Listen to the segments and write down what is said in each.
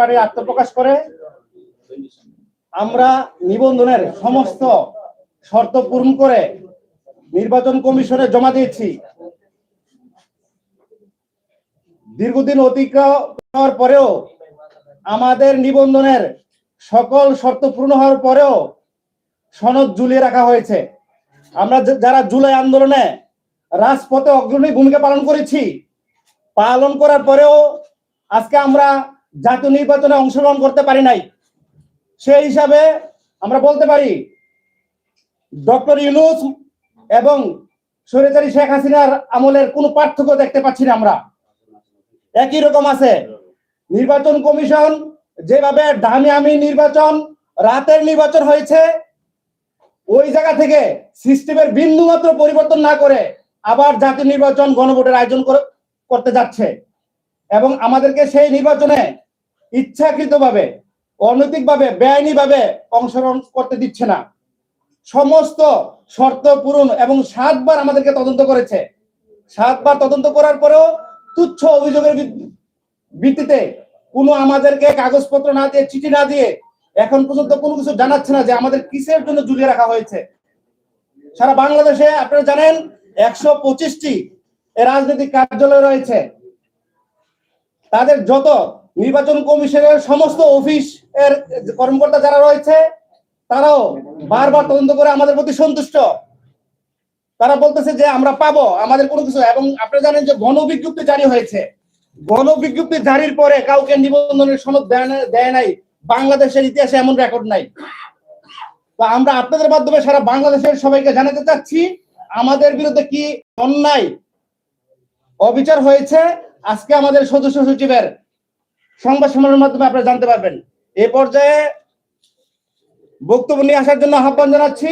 Party আত্মপ্রকাশ করে, আমরা নিবন্ধনের সমস্ত শর্ত পূরণ করে নির্বাচন কমিশনে জমা দিয়েছি। দীর্ঘদিন অতিক্রম হওয়ার পরেও, আমাদের নিবন্ধনের সকল শর্ত পূর্ণ হওয়ার পরেও সনদ ঝুলিয়ে রাখা হয়েছে। আমরা যারা জুলাই আন্দোলনে রাজপথে অগ্রণী ভূমিকা পালন করেছি, পালন করার পরেও আজকে আমরা জাতীয় নির্বাচনে অংশগ্রহণ করতে পারি নাই। সেই হিসাবে আমরা বলতে পারি, ডক্টর ইউনুস এবং স্বৈরাচারী শেখ হাসিনার আমলের কোনো পার্থক্য দেখতে পাচ্ছি না আমরা। একই রকম আছে। নির্বাচন কমিশন যেভাবে ডামি আমি নির্বাচন, রাতের নির্বাচন হয়েছে, ওই জায়গা থেকে সিস্টেমের বিন্দু মাত্র পরিবর্তন না করে আবার জাতীয় নির্বাচন গণভোটের আয়োজন করতে যাচ্ছে। এবং আমাদেরকে সেই নির্বাচনে ইচ্ছাকৃতভাবে, অনৈতিকভাবে, বেআইনিভাবে অংশগ্রহণ করতে দিচ্ছে না। সমস্ত শর্ত পূরণ এবং সাতবার আমাদেরকে তদন্ত করেছে। সাতবার তদন্ত করার পরেও তুচ্ছ অভিযোগের ভিত- ভিত্তিতে কোনো আমাদেরকে কাগজপত্র না দিয়ে, চিঠি না দিয়ে এখন পর্যন্ত কোনো কিছু জানাচ্ছে না যে আমাদের কিসের জন্য ঝুলিয়ে রাখা হয়েছে। সারা বাংলাদেশে আপনারা জানেন, একশো পঁচিশটি রাজনৈতিক কার্যালয় রয়েছে। তাদের যত নির্বাচন কমিশনের সমস্ত অফিস এর কর্মকর্তা যারা রয়েছে, তারাও বারবার তদন্ত করে আমাদের প্রতি সন্তুষ্ট। তারা বলতেছে যে, আমরা পাবো, আমাদের কোনো কিছু এবং আপনারা জানেন যে, গণ বিজ্ঞপ্তি জারি হয়েছে। গণবিজ্ঞপ্তি জারির পরে কাউকে নিবন্ধনের সনদ দেয় নাই। বাংলাদেশের ইতিহাসে এমন রেকর্ড নাই। তো আমরা আপনাদের মাধ্যমে সারা বাংলাদেশের সবাইকে জানাতে চাচ্ছি, আমাদের বিরুদ্ধে কি অন্যায় অবিচার হয়েছে? আজকে আমাদের সদস্য সচিবের সংবাদ সম্মেলনের মাধ্যমে আপনারা জানতে পারবেন। এ পর্যায়ে বক্তব্য নিয়ে আসার জন্য আহ্বান জানাচ্ছি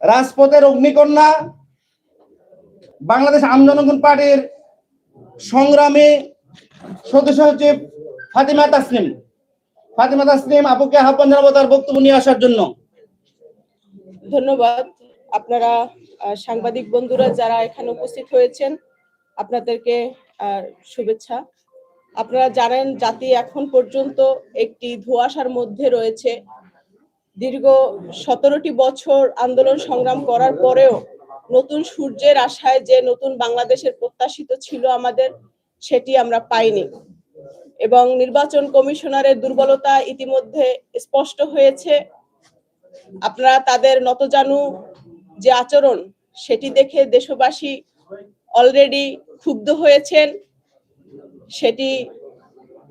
রাজপথের অগ্নিকন্যা, বাংলাদেশ আম জনগণ পার্টির সংগ্রামী সদস্য সচিব ফাতিমা তাসনিম। ফাতিমা তাসনিম, আপুকে আহ্বান জানাব তার বক্তব্য নিয়ে আসার জন্য। ধন্যবাদ। আপনারা সাংবাদিক বন্ধুরা যারা এখানে উপস্থিত হয়েছেন আপনাদেরকে শুভেচ্ছা। আপনারা জানেন, জাতি এখন পর্যন্ত একটি ধোঁয়াশার মধ্যে রয়েছে। দীর্ঘ সতেরোটি বছর আন্দোলন সংগ্রাম করার পরেও নতুন সূর্যের আশায় যে নতুন বাংলাদেশের প্রত্যাশিত ছিল আমাদের, সেটি আমরা পাইনি। এবং নির্বাচন কমিশনারের দুর্বলতা ইতিমধ্যে স্পষ্ট হয়েছে। আপনারা তাদের নতজানু যে আচরণ, সেটি দেখে দেশবাসী অলরেডি ক্ষুব্ধ হয়েছেন। সেটি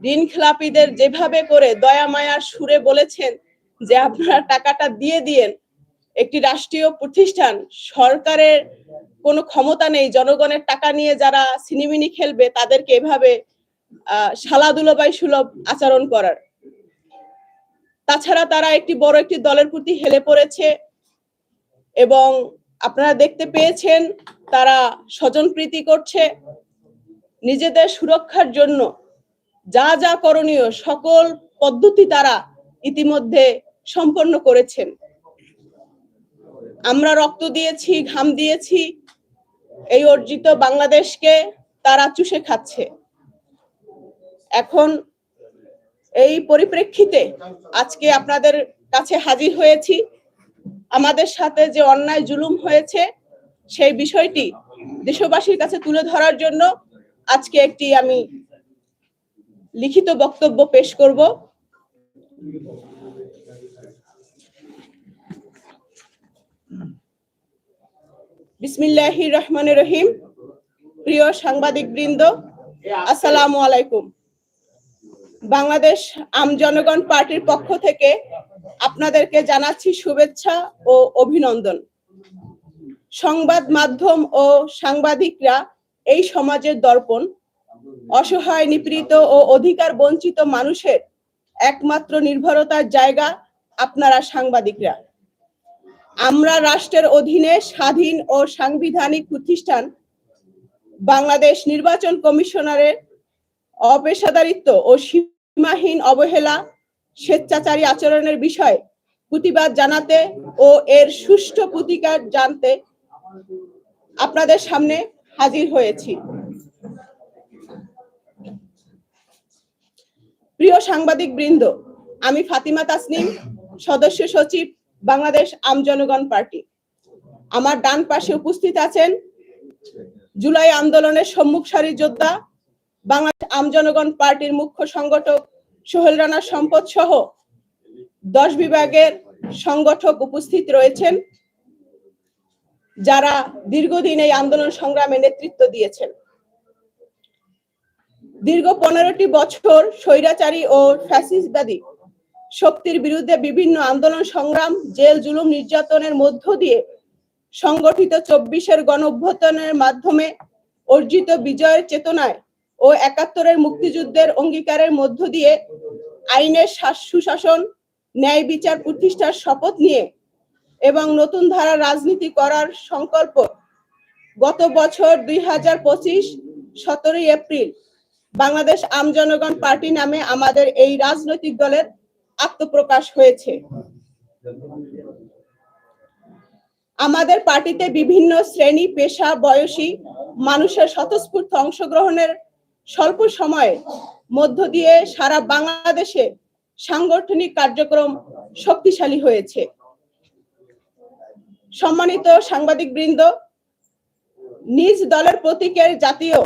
ঋণ খেলাপিদের যেভাবে করে দয়া মায়ার সুরে বলেছেন যে আপনারা টাকাটা দিয়ে দিয়েন, একটি রাষ্ট্রীয় প্রতিষ্ঠান, সরকারের কোনো ক্ষমতা নেই, জনগণের টাকা নিয়ে যারা সিনিমিনি খেলবে তাদেরকে এভাবে আহ শালা দুলাবাই সুলভ আচরণ করার। তাছাড়া তারা একটি বড় একটি দলের প্রতি হেলে পড়েছে এবং আপনারা দেখতে পেয়েছেন তারা স্বজনপ্রীতি করছে। নিজেদের সুরক্ষার জন্য যা যা করণীয় সকল পদ্ধতি তারা ইতিমধ্যে সম্পন্ন করেছেন। আমরা রক্ত দিয়েছি, ঘাম দিয়েছি, এই অর্জিত বাংলাদেশকে তারা চুষে খাচ্ছে। এখন এই পরিপ্রেক্ষিতে আজকে আপনাদের কাছে হাজির হয়েছি। আমাদের সাথে যে অন্যায় জুলুম হয়েছে সেই বিষয়টি দেশবাসীর কাছে তুলে ধরার জন্য আজকে একটি আমি লিখিত বক্তব্য পেশ করব। বিসমিল্লাহির রহমানির রহিম। প্রিয় সাংবাদিক বৃন্দ আসসালামু আলাইকুম। বাংলাদেশ আম জনগণ পার্টির পক্ষ থেকে আপনাদেরকে জানাচ্ছি শুভেচ্ছা ও অভিনন্দন। সংবাদ মাধ্যম ও সাংবাদিকরা এই সমাজের দর্পণ, অসহায়, নিপীড়িত ও অধিকার বঞ্চিত মানুষের একমাত্র নির্ভরতার জায়গা আপনারা সাংবাদিকরা। আমরা রাষ্ট্রের অধীনে স্বাধীন ও সাংবিধানিক প্রতিষ্ঠান, বাংলাদেশ নির্বাচন কমিশনারের অপেশাদারিত্ব ও সীমাহীন অবহেলা, স্বেচ্ছাচারী আচরণের বিষয়ে প্রতিবাদ জানাতে ও এর সুষ্ঠু প্রতিকার জানতে আপনাদের সামনে হাজির হয়েছি। প্রিয় সাংবাদিক বৃন্দ আমি ফাতিমা তাসনিম, সদস্য সচিব বাংলাদেশ আমজনগণ পার্টি। আমার ডান পাশে উপস্থিত আছেন জুলাই আন্দোলনের সম্মুখ সারি যোদ্ধা, বাংলাদেশ আমজনগণ পার্টির মুখ্য সংগঠক সোহেল রানা সম্পদ সহ দশ বিভাগের সংগঠক উপস্থিত রয়েছেন। যারা দীর্ঘদিন এই আন্দোলন সংগ্রামে নেতৃত্ব দিয়েছেন। দীর্ঘ পনেরোটি বছর স্বৈরাচারী ও ফ্যাসিসবাদী শক্তির বিরুদ্ধে বিভিন্ন আন্দোলন সংগ্রাম, জেল, জুলুম নির্যাতনের মধ্য দিয়ে সংগঠিত চব্বিশের গণ অভ্যুত্থানের মাধ্যমে অর্জিত বিজয়ের চেতনায় ও একাত্তরের মুক্তিযুদ্ধের অঙ্গীকারের মধ্য দিয়ে আইনের শাস- সুশাসন ন্যায় বিচার প্রতিষ্ঠার শপথ নিয়ে এবং নতুন ধারা রাজনীতি করার সংকল্প গত বছর দুই হাজার পঁচিশ সতেরোই এপ্রিল বাংলাদেশ আমজনগণ পার্টি নামে আমাদের এই রাজনৈতিক দলের আত্মপ্রকাশ হয়েছে। আমাদের পার্টিতে বিভিন্ন শ্রেণি, পেশা, বয়সী মানুষের স্বতঃস্ফূর্ত অংশগ্রহণের স্বল্প সময়ে মধ্য দিয়ে সারা বাংলাদেশে সাংগঠনিক কার্যক্রম শক্তিশালী হয়েছে। সম্মানিত সাংবাদিক বৃন্দ নিজ দলের প্রতীকের জাতীয়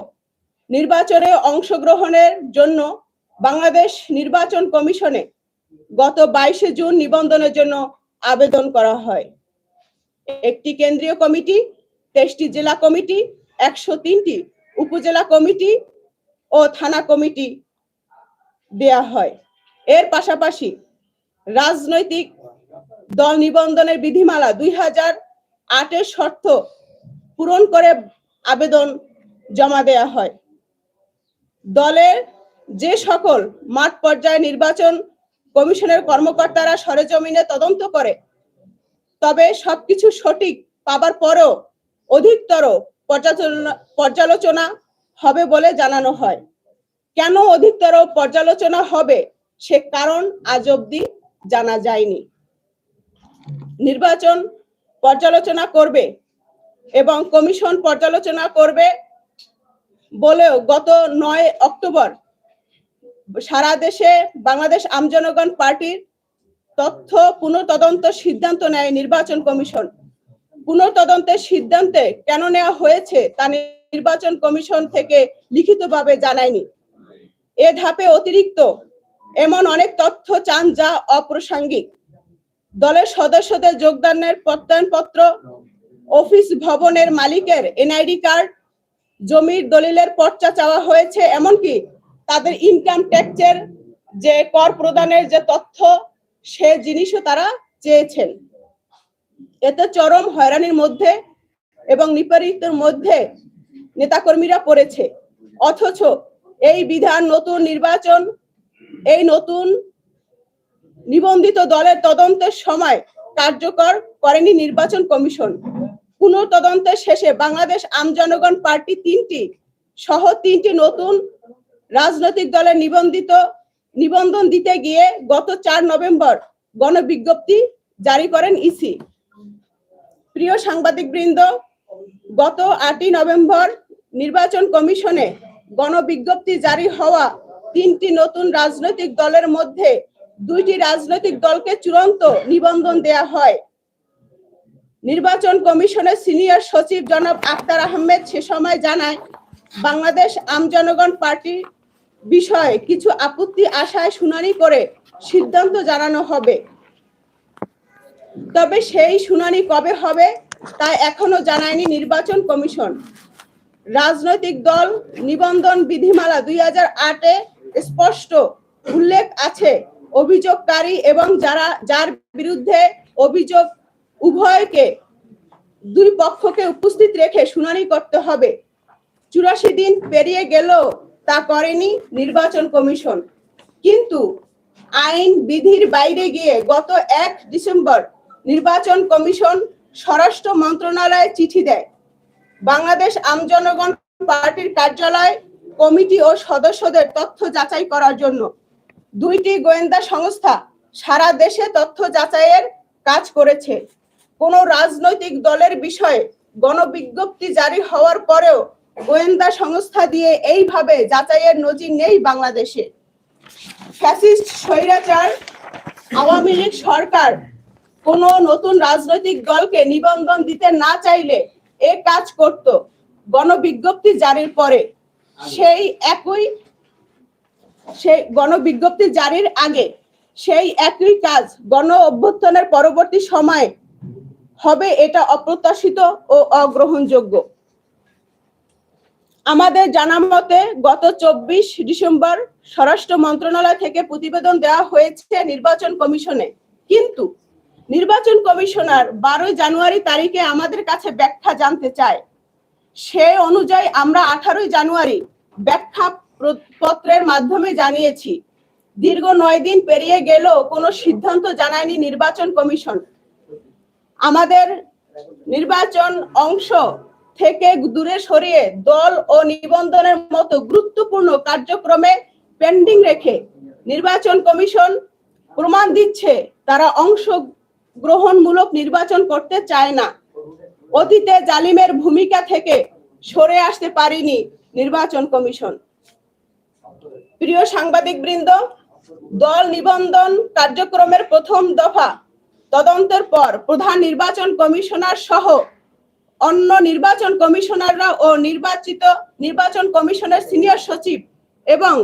নির্বাচনে অংশগ্রহণের জন্য বাংলাদেশ নির্বাচন কমিশনে গত বাইশে জুন নিবন্ধনের জন্য আবেদন করা হয়। একটি কেন্দ্রীয় কমিটি, তেইশটি জেলা কমিটি, একশো তিনটি উপজেলা কমিটি ও থানা কমিটি দেয়া হয়। এর পাশাপাশি রাজনৈতিক দল নিবন্ধনের বিধিমালা দুই হাজার আটের শর্ত পূরণ করে আবেদন জমা দেয়া হয়। দলের যে সকল মাঠ পর্যায়ে নির্বাচন কমিশনের কর্মকর্তারা সরেজমিনে তদন্ত করে, তবে সবকিছু সঠিক পাবার পরেও অধিকতর পর্যালোচনা হবে বলে জানানো হয়। কেন অধিকতর পর্যালোচনা হবে সে কারণ আজ অব্দি জানা যায়নি। নির্বাচন পর্যালোচনা করবে এবং কমিশন পর্যালোচনা করবে বলেও গত নয় অক্টোবর সারা দেশে বাংলাদেশ আমজনগণ পার্টির তথ্য পুনঃতদন্ত সিদ্ধান্ত নেয় নির্বাচন কমিশন। পুনঃতদন্তের সিদ্ধান্তে কেন নেওয়া হয়েছে তা নির্বাচন কমিশন থেকে লিখিতভাবে জানায়নি। এ ধাপে অতিরিক্ত এমন অনেক তথ্য চান যা অপ্রাসঙ্গিক। দলের সদস্যদের যোগদানের প্রত্যয়নপত্র, অফিস ভবনের মালিকের এনআইডি কার্ড, জমির দলিলের পর্চা চাওয়া হয়েছে, এমনকি তাদের ইনকাম ট্যাক্সের যে কর প্রদানের যে তথ্য, সে জিনিসও তারা চেয়েছেন। এতে চরম হয়রানির মধ্যে এবং নিপীড়িতের মধ্যে নেতাকর্মীরা পড়েছে। অথচ এই বিধান নতুন নির্বাচন, এই নতুন নিবন্ধিত দলের তদন্তের সময় কার্যকর করেনি নির্বাচন কমিশন। পুনঃতদন্তের শেষে বাংলাদেশ আমজনগণ পার্টি তিনটি সহ তিনটি নতুন রাজনৈতিক দলের নিবন্ধিত নিবন্ধন দিতে গিয়ে গত চার নভেম্বর গণবিজ্ঞপ্তি জারি করেন ইসি। প্রিয় সাংবাদিক বৃন্দ গত আটই নভেম্বর নির্বাচন কমিশনে গণবিজ্ঞপ্তি জারি হওয়া তিনটি নতুন রাজনৈতিক দলের মধ্যে দুইটি রাজনৈতিক দলকে চূড়ান্ত নিবন্ধন দেয়া হয়। নির্বাচন কমিশনের সিনিয়র সচিব জনাব আক্তার আহমেদ সে সময় জানায়, বাংলাদেশ আমজনগণ পার্টি বিষয়ে কিছু আপত্তি, আশায় শুনানি করে সিদ্ধান্ত জানানো হবে। তবে সেই শুনানি কবে হবে তা এখনও জানায়নি নির্বাচন কমিশন। রাজনৈতিক দল নিবন্ধন বিধিমালা দুই হাজার আটে স্পষ্ট উল্লেখ আছে। অভিযোগকারী এবং যারা, যার বিরুদ্ধে অভিযোগ উভয়কে দুই পক্ষকে উপস্থিত রেখে শুনানি করতে হবে। চুরাশি দিন পেরিয়ে গেলেও তা করেনি নির্বাচন কমিশন। কিন্তু আইন বিধির বাইরে গিয়ে গত এক ডিসেম্বর নির্বাচন কমিশন স্বরাষ্ট্র মন্ত্রণালয়ে চিঠি দেয়। বাংলাদেশ আমজনগণ পার্টির কার্যালয়, কমিটি ও সদস্যদের তথ্য যাচাই করার জন্য। দুইটি গোয়েন্দা সংস্থা সারা দেশে তথ্য যাচাইয়ের কাজ করেছে। কোন রাজনৈতিক দলের বিষয়ে গণবিজ্ঞপ্তি জারি হওয়ার পরেও গোয়েন্দা সংস্থা দিয়ে এইভাবে যাচাইয়ের নজির নেই বাংলাদেশে। ফ্যাসিস্ট স্বৈরাচার, আওয়ামী লীগ সরকার কোন নতুন রাজনৈতিক দলকে নিবন্ধন দিতে না চাইলে এ কাজ করত। গণবিজ্ঞপ্তি জারির পরে সেই একই সেই গণবিজ্ঞপ্তি জারির আগে সেই একই কাজ গণ অভ্যুত্থানের পরবর্তী সময়ে হবে এটা অপ্রত্যাশিত ও অগ্রহণযোগ্য। আমাদের জানা মতে গত চব্বিশ ডিসেম্বর স্বরাষ্ট্র মন্ত্রণালয় থেকে প্রতিবেদন দেওয়া হয়েছে নির্বাচন কমিশনে। কিন্তু নির্বাচন কমিশনার বারোই জানুয়ারি তারিখে আমাদের কাছে ব্যাখ্যা জানতে চায়। সে অনুযায়ী আমরা আঠারোই জানুয়ারি ব্যাখ্যা পত্রের মাধ্যমে জানিয়েছি। দীর্ঘ নয় দিন পেরিয়ে গেলেও কোনো সিদ্ধান্ত জানায়নি নির্বাচন কমিশন। আমাদের নির্বাচন অংশ থেকে দূরে সরিয়ে দল ও নিবন্ধনের মতো গুরুত্বপূর্ণ কার্যক্রমে পেন্ডিং রেখে নির্বাচন কমিশন প্রমাণ দিচ্ছে, তারা অংশ গ্রহণমূলক নির্বাচন করতে চায় না। অতীতে জালিমের ভূমিকা থেকে সরে আসতে পারেনি নির্বাচন কমিশন। প্রিয় সাংবাদিক বৃন্দ দল নিবন্ধন কার্যক্রমের প্রথম দফা। তদন্তের পর প্রধান নির্বাচন কমিশনার সহ অন্য নির্বাচন কমিশনাররা ও নির্বাচিত নির্বাচন কমিশনের সিনিয়র সচিব এবং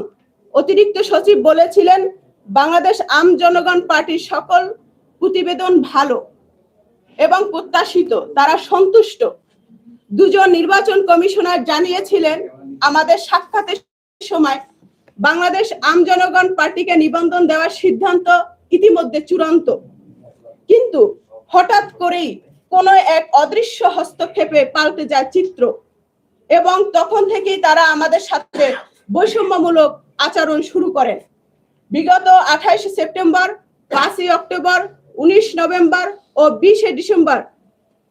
অতিরিক্ত সচিব বলেছিলেন, বাংলাদেশ আম জনগণ পার্টির সকল প্রতিবেদন ভালো এবং প্রত্যাশিত। তারা সন্তুষ্ট। দুজন নির্বাচন কমিশনার জানিয়েছিলেন, আমাদের সাক্ষাতের সময় বাংলাদেশ আম জনগণ পার্টিকে নিবন্ধন দেওয়ার সিদ্ধান্ত ইতিমধ্যে চূড়ান্ত। কিন্তু হঠাৎ করেই কোনো এক অদৃশ্য হস্তক্ষেপে পাল্টে যায় চিত্র এবং তখন থেকেই তারা আমাদের সাথে বৈষম্যমূলক আচরণ শুরু করেন। বিগত আঠাইশে সেপ্টেম্বর, পাঁচই অক্টোবর, উনিশ নভেম্বর ও বিশে ডিসেম্বর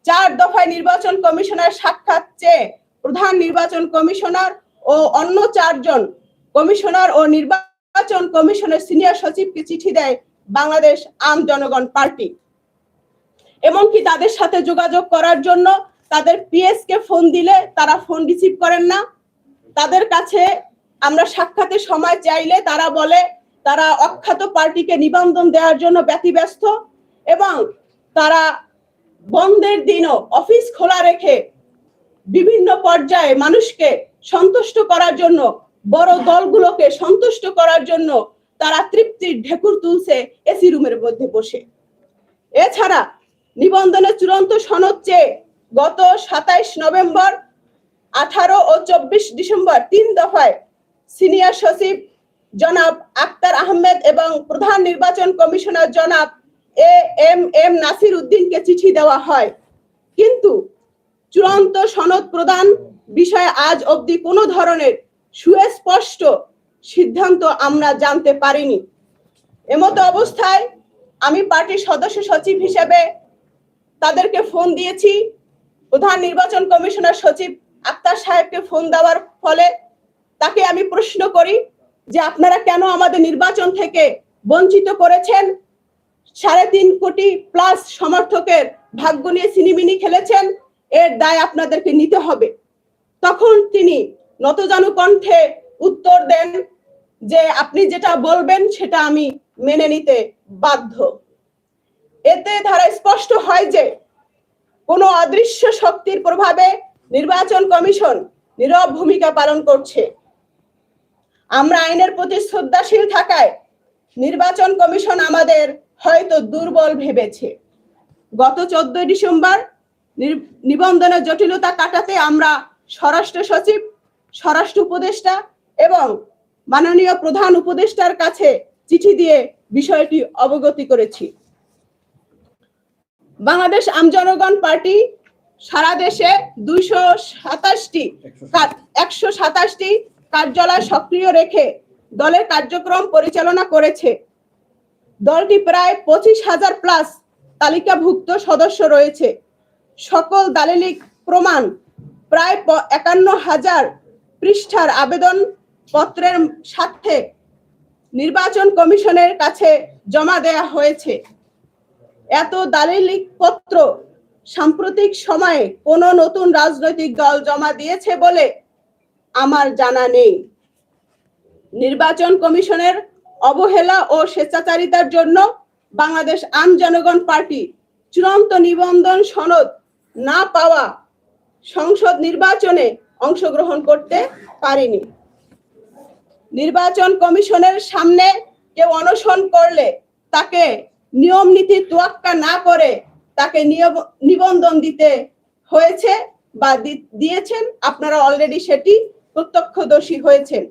চার দফায় নির্বাচন কমিশনার সাক্ষাৎ চেয়ে প্রধান নির্বাচন কমিশনার ও অন্য চারজন কমিশনার ও নির্বাচন কমিশনের সিনিয়র সচিবকে চিঠি দেয় বাংলাদেশ আম জনগণ পার্টি। এমনকি তাদের সাথে যোগাযোগ করার জন্য তাদের পিএস কে ফোন দিলে তারা ফোন রিসিভ করেন না। তাদের কাছে আমরা সাক্ষাতের সময় চাইলে তারা বলে, তারা অখ্যাত পার্টিকে নিবন্ধন দেওয়ার জন্য ব্যতিব্যস্ত এবং তারা বন্ধের দিনও অফিস খোলা রেখে বিভিন্ন পর্যায়ে মানুষকে সন্তুষ্ট করার জন্য বড় দলগুলোকে সন্তুষ্ট করার জন্য তারা তৃপ্তির ঢেকুর তুলছে এসি রুমের মধ্যে বসে। এছাড়া নিবন্ধনের চূড়ান্ত সনদ চেয়ে গত সাতাইশ নভেম্বর, আঠারো ও চব্বিশ ডিসেম্বর তিন দফায় সিনিয়র সচিব জনাব আক্তার আহমেদ এবং প্রধান নির্বাচন কমিশনার জনাব এ এম এম নাসির উদ্দিনকে চিঠি দেওয়া হয়। কিন্তু চূড়ান্ত সনদ প্রদান বিষয়ে আজ অবধি কোনো ধরনের সুস্পষ্ট সিদ্ধান্ত আমরা জানতে পারিনি। এমতো অবস্থায় আমি পার্টির সদস্য সচিব হিসেবে তাদেরকে ফোন দিয়েছি। প্রধান নির্বাচন কমিশনার সচিব আক্তার সাহেবকে ফোন দেওয়ার ফলে তাকে আমি প্রশ্ন করি যে আপনারা কেন আমাদের নির্বাচন থেকে বঞ্চিত করেছেন? সাড়ে তিন কোটি প্লাস সমর্থকের ভাগ্য নিয়ে সিনিমিনি খেলেছেন, এর দায় আপনাদেরকে নিতে হবে। তখন তিনি নতজানু কণ্ঠে উত্তর দেন যে আপনি যেটা বলবেন সেটা আমি মেনে নিতে বাধ্য। এতে ধারা স্পষ্ট হয় যে কোনো অদৃশ্য শক্তির প্রভাবে নির্বাচন কমিশন নীরব ভূমিকা পালন করছে। আমরা আইনের প্রতি শ্রদ্ধাশীল থাকায় নির্বাচন কমিশন আমাদের হয়তো দুর্বল ভেবেছে। গত চোদ্দই ডিসেম্বর নির- নিবন্ধনের জটিলতা কাটাতে আমরা স্বরাষ্ট্র সচিব স্বরাষ্ট্র উপদেষ্টা এবং মাননীয় প্রধান উপদেষ্টার কাছে চিঠি দিয়ে বিষয়টি অবগতি করেছি। বাংলাদেশ আমজনগণ পার্টি সারা দেশে দুইশো সাতাশটি একশো সাতাশটি কার্যালয় সক্রিয় রেখে দলের কার্যক্রম পরিচালনা করেছে। দলটি প্রায় পঁচিশ হাজার প্লাস তালিকাভুক্ত সদস্য রয়েছে। সকল দালিলিক প্রমাণ প্রায় একান্ন হাজার পৃষ্ঠার আবেদন পত্রের সাথে নির্বাচন কমিশনের কাছে জমা দেয়া হয়েছে। এত দালিলিক পত্র সাম্প্রতিক সময়ে কোনো নতুন রাজনৈতিক দল জমা দিয়েছে বলে আমার জানা নেই। নির্বাচন কমিশনের অবহেলা ও স্বেচ্ছাচারিতার জন্য বাংলাদেশ আম জনগণ পার্টি চূড়ান্ত নিবন্ধন সনদ না পাওয়া সংসদ নির্বাচনে অংশগ্রহণ করতে পারেনি। নির্বাচন কমিশনের সামনে কেউ অনশন করলে তাকে নিয়ম নীতি তোয়াক্কা না করে তাকে নিবন্ধন দিতে হয়েছে বা দিয়েছেন। আপনারা অলরেডি সেটি প্রত্যক্ষদর্শী হয়েছেন।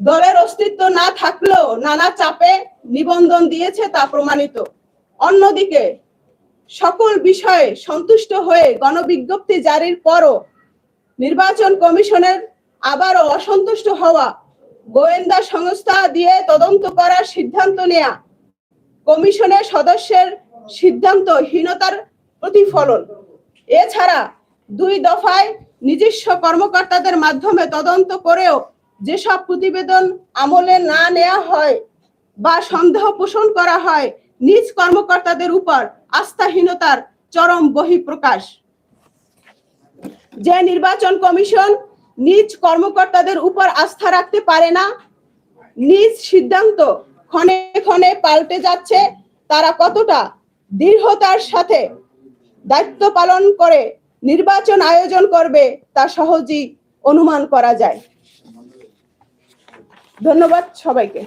দলের অস্তিত্ব না থাকলেও নানা চাপে নিবন্ধন দিয়েছে তা প্রমাণিত। অন্যদিকে সকল বিষয়ে সন্তুষ্ট হয়ে গণবিজ্ঞপ্তি জারির পরও নির্বাচন কমিশনের আবারও অসন্তুষ্ট হওয়া গোয়েন্দা সংস্থা দিয়ে তদন্ত করার সিদ্ধান্ত নেয়া কমিশনের সদস্যের সিদ্ধান্তহীনতার প্রতিফলন। এছাড়া দুই দফায় নিজস্ব কর্মকর্তাদের মাধ্যমে তদন্ত করেও যেসব প্রতিবেদন আমলে না নেওয়া হয় বা সন্দেহ পোষণ করা হয়, নিজ কর্মকর্তাদের উপর আস্থাহীনতার চরম বহিঃপ্রকাশ। যে নির্বাচন কমিশন নিজ কর্মকর্তাদের উপর আস্থা রাখতে পারে না, নিজ সিদ্ধান্ত ক্ষণে ক্ষণে পাল্টে যাচ্ছে, তারা কতটা দৃঢ়তার সাথে দায়িত্ব পালন করে নির্বাচন আয়োজন করবে তা সহজেই অনুমান করা যায়। ধন্যবাদ সবাইকে।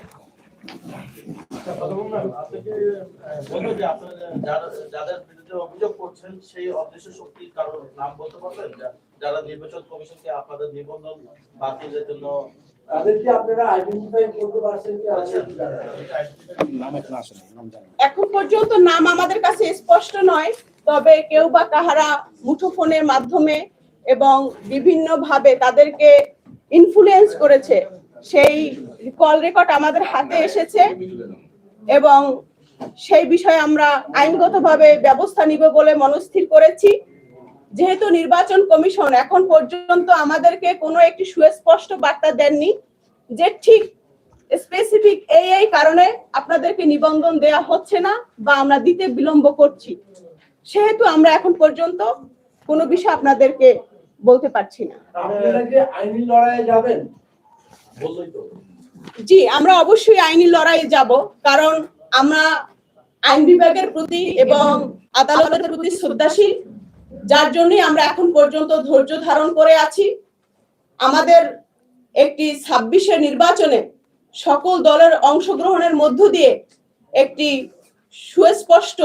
কি বলবেন যে অভিযোগ করছেন সেই অদৃশ্য শক্তির কারণ নাম বলতে পারবেন? যারা নির্বাচন কমিশনকে আপনাদের নিবন্ধন বাতিলের জন্য তাদেরকে আপনারা আইডেন্টিফাই করতে পারছেন কি এখন পর্যন্ত নাম আমাদের কাছে স্পষ্ট নয় তবে কেউ বা কাহারা মুঠোফোনের মাধ্যমে এবং বিভিন্ন ভাবে তাদেরকে ইনফ্লুয়েন্স করেছে। সেই কল রেকর্ড আমাদের হাতে এসেছে এবং সেই বিষয়ে আমরা আইনগতভাবে ব্যবস্থা নিব বলে মনস্থির করেছি। যেহেতু নির্বাচন কমিশন এখন পর্যন্ত আমাদেরকে কোনো একটি সুস্পষ্ট বার্তা দেননি যে ঠিক স্পেসিফিক এই এই কারণে আপনাদেরকে নিবন্ধন দেয়া হচ্ছে না বা আমরা দিতে বিলম্ব করছি। সেহেতু আমরা এখন পর্যন্ত কোনো বিষয় আপনাদেরকে বলতে পারছি না। জি আমরা অবশ্যই আইনি লড়াই যাব কারণ আমরা আইন বিভাগের প্রতি এবং আদালতের প্রতি শ্রদ্ধাশীল, যার জন্যই আমরা এখন পর্যন্ত ধৈর্য ধারণ করে আছি। আমাদের একটি ছাব্বিশের নির্বাচনে সকল দলের অংশগ্রহণের মধ্য দিয়ে একটি সুস্পষ্ট